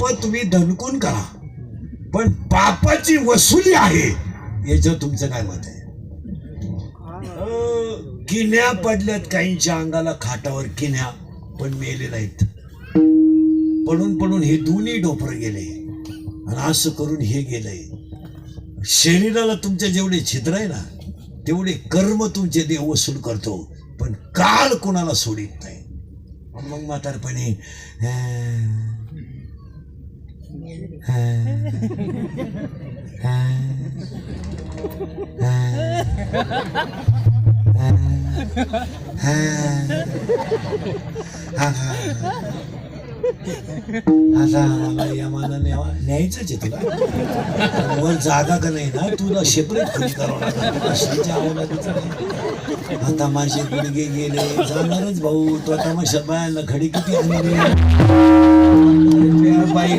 पाप तुम्ही धनकून करा. पण पापाची वसुली आहे याच्यावर तुमचं काय मत आहे? किन्या पडल्यात काहींच्या अंगाला खाटावर किन्या पण मेले नाहीत. पडून पडून हे दोन्ही डोपर गेले. आणि असं करून हे गेलंय शरीराला तुमच्या जेवढे छिद्र आहे ना तेवढे कर्म तुमचे देव वसूल करतो पण काळ कोणाला सोडित नाही. मग म्हातारपणे आता मला या मानाने न्यायचंच आहे तुला वर जागा का नाही ना तुला शेपरेट खोली करावं लागेल तुला नाही. आता माझे गुडगे गेले जाणारच भाऊ तो मग शबायला खडी किती आणली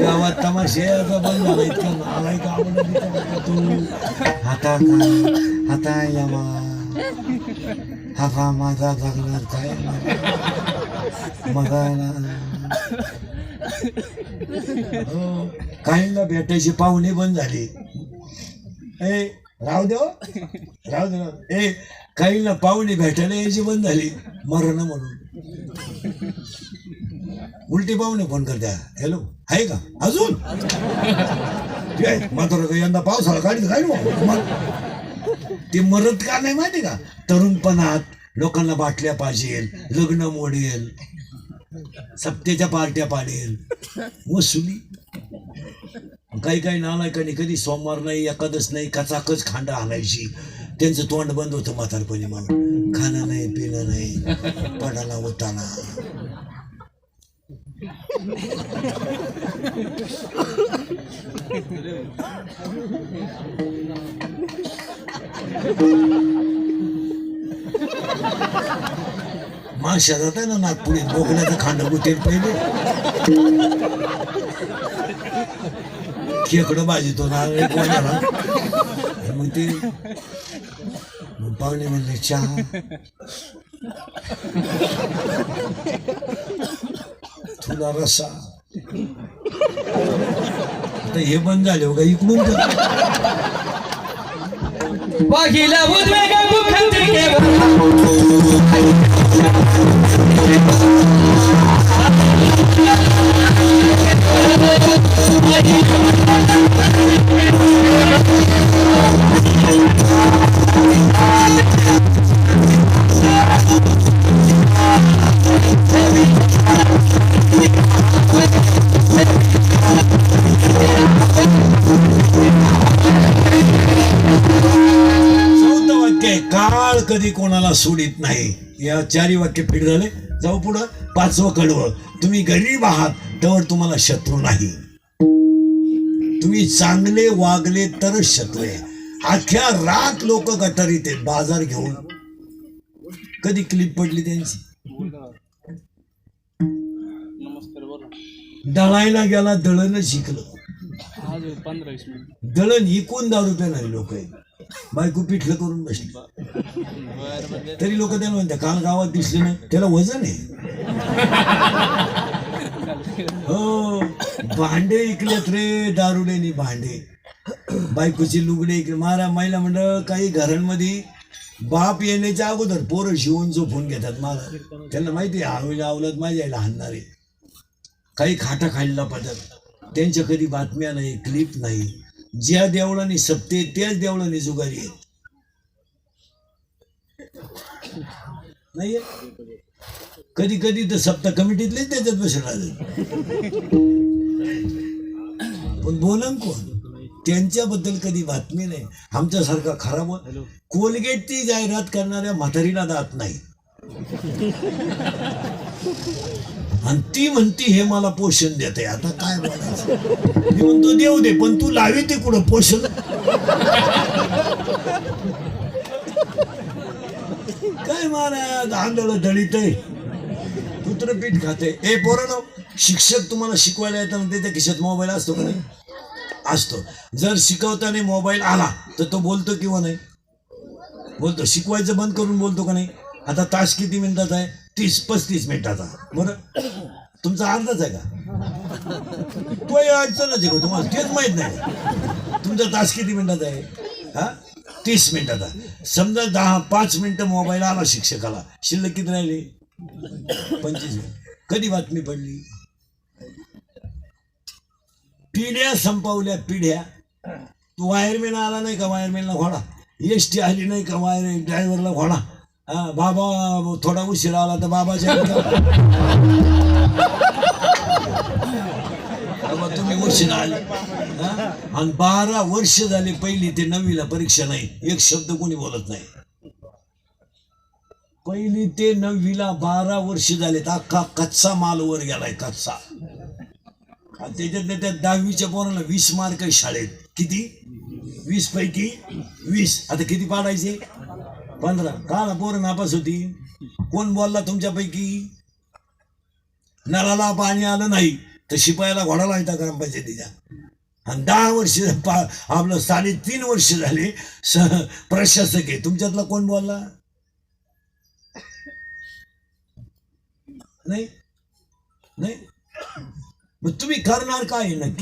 गावात तमाशे बंद झाला इतका नालाय का तू? आता का? आता यमा माझा जगणार काय? मग हो. काहींना भेटायची पाहुणे बंद झाली. ए राहू देव हो. राहू दे राहू दे. ए काहींना पाहुणे भेटायला यायची बंद झाली. मरण म्हणून. उलटी पाहुणे फोन करत्या. हॅलो आहे का? अजून? मात्र यंदा पावसाळा काढत काय मग. ते मरत का नाही माहिती का? तरुणपणात लोकांना बाटल्या पाहिजेल लग्न मोडेल सप्तेच्या पार्ट्या पाडेल. वसुली काही काही नालायकांनी कधी सोमवार नाही एकादश नाही कचाकच खांडा आणायची त्यांचं तोंड बंद होतं म्हातारपणी म्हणून. खाणं नाही पिणं नाही पडाला होताना माश्या जात आहे ना नागपुरीत बोकड्याचं खांड गुतेल पहिले खेकडं भाजीतो ना मग ते पाहुणे म्हणले चहा तुला रसा. आता हे बंद झाले हो का इकडून तर कोणाला सोडित नाही. या चारी वाक्य फिट झाले. जाऊ पुढं. पाचवं कडवं. तुम्ही गरीब आहात तर तुम्हाला शत्रू नाही. तुम्ही चांगले वागले तरच शत्रू आहे. अख्ख्या रात लोक गटारीत आहेत बाजार घेऊन. कधी क्लिप पडली त्यांची? दळायला गेला दळण शिकलं. दळण इकून दारू पेणारी लोक आहेत. बायको पिठलं करून बसली. बर तरी लोक त्याला म्हणतात काल गावात दिसले नाही. त्याला वजन आहे. हो भांडे इकलेत रे दारुडेनी भांडे. बायकोची लुगडे इकडे. मारा महिला मंडळ काही घरांमध्ये बाप येण्याच्या अगोदर पोरं शिवून झोपून घेतात मला त्यांना माहिती आहे आवडीला आवलत माझ्या आईला हाणणारे काही खाटा खाल्ला पदर त्यांच्या कधी बातम्या नाही क्लिप नाही. ज्या देवळाने सप्ते त्याच देवळाने जुगारी आहेत. नाही कधी कधी तर सप्ताह कमिटीतले त्याच्यात बसून राहतात. पण बोलन कोण? त्यांच्याबद्दल कधी बातमी नाही. आमच्यासारखा खराब कोलगेटची जाहिरात करणाऱ्या म्हातारीला दात नाही. आणि ती म्हणती हे मला पोषण देते आता काय बोलायचं? मी म्हणतो देऊ दे पण तू लावी ते कुठं पोषण. काय महाराज आंधळ दळीत पुत्र पीठ खाते. ए पोरानो शिक्षक तुम्हाला शिकवायला येताना त्याच्या खिशात मोबाईल असतो का नाही? असतो. जर शिकवताना मोबाईल आला तर तो बोलतो किंवा नाही? बोलतो. शिकवायचं बंद करून बोलतो का नाही? आता तास किती मिनिटात आहे? तीस पस्तीस मिनिटाचा बरं तुमचा अर्धाच आहे का? तो अडचणच आहे का? तुम्हाला तेच माहीत नाही. तुमचा तास किती मिनिटाचा आहे? हा? तीस मिनिटाचा. समजा दहा पाच मिनिटं मोबाईल आला शिक्षकाला. शिल्लक किती राहिली? पंचवीस कधी बातमी पडली? पिढ्या संपवल्या पिढ्या. तू वायरमॅन आला नाही का? वायरमॅनला घोडा एस टी आली नाही का? वायर ड्रायव्हरला घोडा हा बाबा थोडा उशीर आला तर बाबाच्या तुम्ही उशीर आले. आणि बारा वर्ष झाले पहिली ते नववीला परीक्षा नाही. एक शब्द कोणी बोलत नाही. पहिली ते नववीला बारा वर्ष झालेत. अख्खा कच्चा माल वर गेलाय कच्चा. आणि त्याच्यातल्या त्या दहावीच्या पोराला वीस मार्क शाळेत. किती? वीस पैकी वीस. आता किती पाडायचे? पंधरा. का पोर नापास होती. कोण बोलला तुमच्यापैकी? नळाला पाणी आलं नाही तर शिपायाला घोडा लायता ग्रामपंचायतीच्या आणि दहा वर्ष पा आपलं साडेतीन वर्ष झाले स प्रशासक आहे. तुमच्यातला कोण बोलला? नाही. नाही. मग तुम्ही करणार काय? नक्की